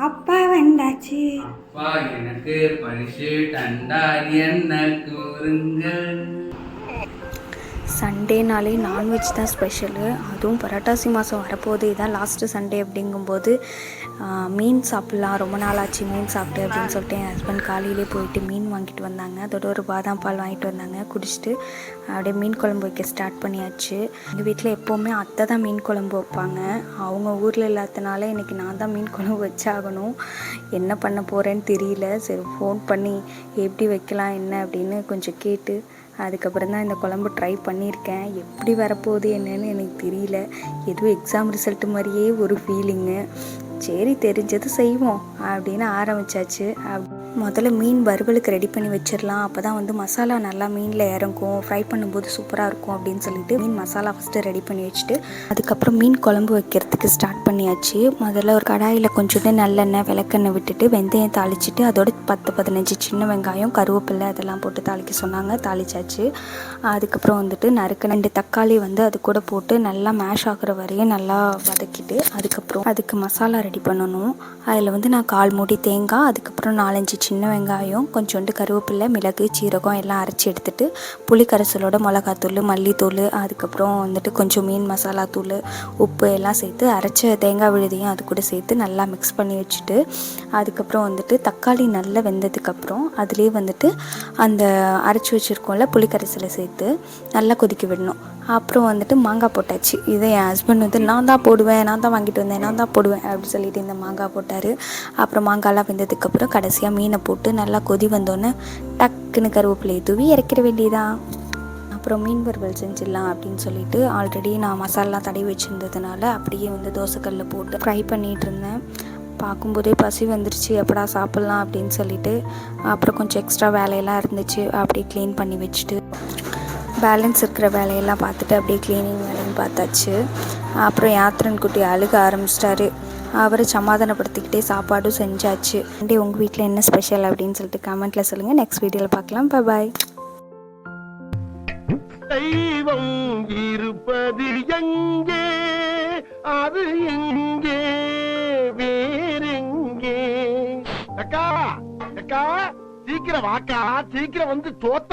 அப்பா வந்தாச்சு. அப்பா எனக்கு பரிசு தந்தார் என்ன கூறுங்கள். சண்டேனாலே நான்வெஜ் தான் ஸ்பெஷலு. அதுவும் புரட்டாசி மாதம் வரப்போகுது. இதான் லாஸ்ட்டு சண்டே அப்படிங்கும்போது மீன் சாப்பிட்லாம். ரொம்ப நாள் ஆச்சு மீன் சாப்பிட்டு அப்படின்னு சொல்லிட்டு என் ஹஸ்பண்ட் காலையிலே போயிட்டு மீன் வாங்கிட்டு வந்தாங்க. அதோட ஒரு பாதாம் பால் வாங்கிட்டு வந்தாங்க. குடிச்சிட்டு அப்படியே மீன் குழம்பு வைக்க ஸ்டார்ட் பண்ணியாச்சு. எங்கள் வீட்டில் எப்போவுமே அத்தை தான் மீன் குழம்பு வைப்பாங்க. அவங்க ஊரில் இல்லாதனால இன்றைக்கி நான் தான் மீன் குழம்பு வச்சாகணும். என்ன பண்ண போகிறேன்னு தெரியல. சரி ஃபோன் பண்ணி எப்படி வைக்கலாம் என்ன அப்படின்னு கொஞ்சம் கேட்டு அதுக்கப்புறம் தான் இந்த குழம்பு ட்ரை பண்ணியிருக்கேன். எப்படி வரப்போகுது என்னன்னு எனக்கு தெரியல. எதுவும் எக்ஸாம் ரிசல்ட் மாதிரியே ஒரு ஃபீலிங்கு சரி தெரிஞ்சது செய்வோம் அப்படின்னு ஆரம்பிச்சாச்சு. அப்- முதல்ல மீன் வறுவலுக்கு ரெடி பண்ணி வச்சிடலாம். அப்போ தான் வந்து மசாலா நல்லா மீனில் இறங்கும். ஃப்ரை பண்ணும்போது சூப்பராக இருக்கும் அப்படின்னு சொல்லிட்டு மீன் மசாலா ஃபஸ்ட்டு ரெடி பண்ணி வச்சுட்டு அதுக்கப்புறம் மீன் குழம்பு வைக்கிறதுக்கு ஸ்டார்ட் பண்ணியாச்சு. முதல்ல ஒரு கடாயில் கொஞ்சோண்டு நல்லெண்ணெய் விளக்கெண்ணெய் விட்டுட்டு வெந்தயம் தாளிச்சிட்டு அதோட பத்து பதினஞ்சு சின்ன வெங்காயம் கருவேப்பிலை அதெல்லாம் போட்டு தாளிக்க சொன்னாங்க. தாளிச்சாச்சு. அதுக்கப்புறம் வந்துட்டு நறுக்க ரெண்டு தக்காளி வந்து அது கூட போட்டு நல்லா மேஷ் ஆகுற வரையும் நல்லா வதக்கிட்டு அதுக்கப்புறம் அதுக்கு மசாலா ரெடி பண்ணணும். அதில் வந்து நான் கால் மூடி தேங்காய் அதுக்கப்புறம் நாலஞ்சு சின்ன வெங்காயம் கொஞ்சோண்டு கருவேப்பிலை மிளகு சீரகம் எல்லாம் அரைச்சி எடுத்துட்டு புளி கரைசலோட மிளகாத்தூள் மல்லித்தூள் அதுக்கப்புறம் வந்துட்டு கொஞ்சம் மீன் மசாலா தூள் உப்பு எல்லாம் சேர்த்து அரைச்ச தேங்காய் விழுதையும் அது கூட சேர்த்து நல்லா மிக்ஸ் பண்ணி வச்சுட்டு அதுக்கப்புறம் வந்துட்டு தக்காளி நல்லா வெந்ததுக்கப்புறம் அதுலேயே வந்துட்டு அந்த அரைச்சி வச்சுருக்கோம்ல புளிக்கரைசலை சேர்த்து நல்லா கொதிக்க விடணும். அப்புறம் வந்துட்டு மாங்காய் போட்டாச்சு. இதை என் ஹஸ்பண்ட் வந்து நான் தான் போடுவேன் நான் தான் வாங்கிட்டு வந்தேன் நான் தான் போடுவேன் அப்படின்னு சொல்லிட்டு இந்த மாங்காய் போட்டார். அப்புறம் மாங்காய்லாம் வெந்ததுக்கப்புறம் கடைசியாக மீன் போட்டு நல்லா கொதி வந்தோன்னே டக்குன்னு கருவேப்பிலையை தூவி இறக்கிற வேண்டியதான் அப்புறம் மீன் வறுவல் செஞ்சிடலாம் அப்படின்னு சொல்லிட்டு ஆல்ரெடி நான் மசாலாலாம் தடவி வச்சுருந்ததுனால அப்படியே வந்து தோசைக்கல்லில் போட்டு ஃப்ரை பண்ணிகிட்டு இருந்தேன். பார்க்கும்போதே பசி வந்துருச்சு எப்படா சாப்பிட்லாம் அப்படின்னு சொல்லிட்டு அப்புறம் கொஞ்சம் எக்ஸ்ட்ரா வேலையெல்லாம் இருந்துச்சு அப்படியே க்ளீன் பண்ணி வச்சுட்டு பேலன்ஸ் இருக்கிற வேலையெல்லாம் பார்த்துட்டு அப்படியே க்ளீனிங் வேலைன்னு பார்த்தாச்சு. அப்புறம் யாத்திரன் குட்டி அழுக ஆரம்பிச்சிட்டாரு. அவரை சமாதானப்படுத்திக்கிட்டே சாப்பாடும் செஞ்சாச்சு. அண்டே உங்கள் வீட்டில் என்ன ஸ்பெஷல் அப்படின்னு சொல்லிட்டு கமெண்ட்டில் சொல்லுங்கள் நெக்ஸ்ட் வீடியோவில் பார்க்கலாம். பாய் தெய்வம் இருப்பது எங்கே? அது எங்கே? வேறெங்கே? அக்கா அக்கா சீக்கிரம் வாக்கா. சீக்கிரம் வந்து தோத்த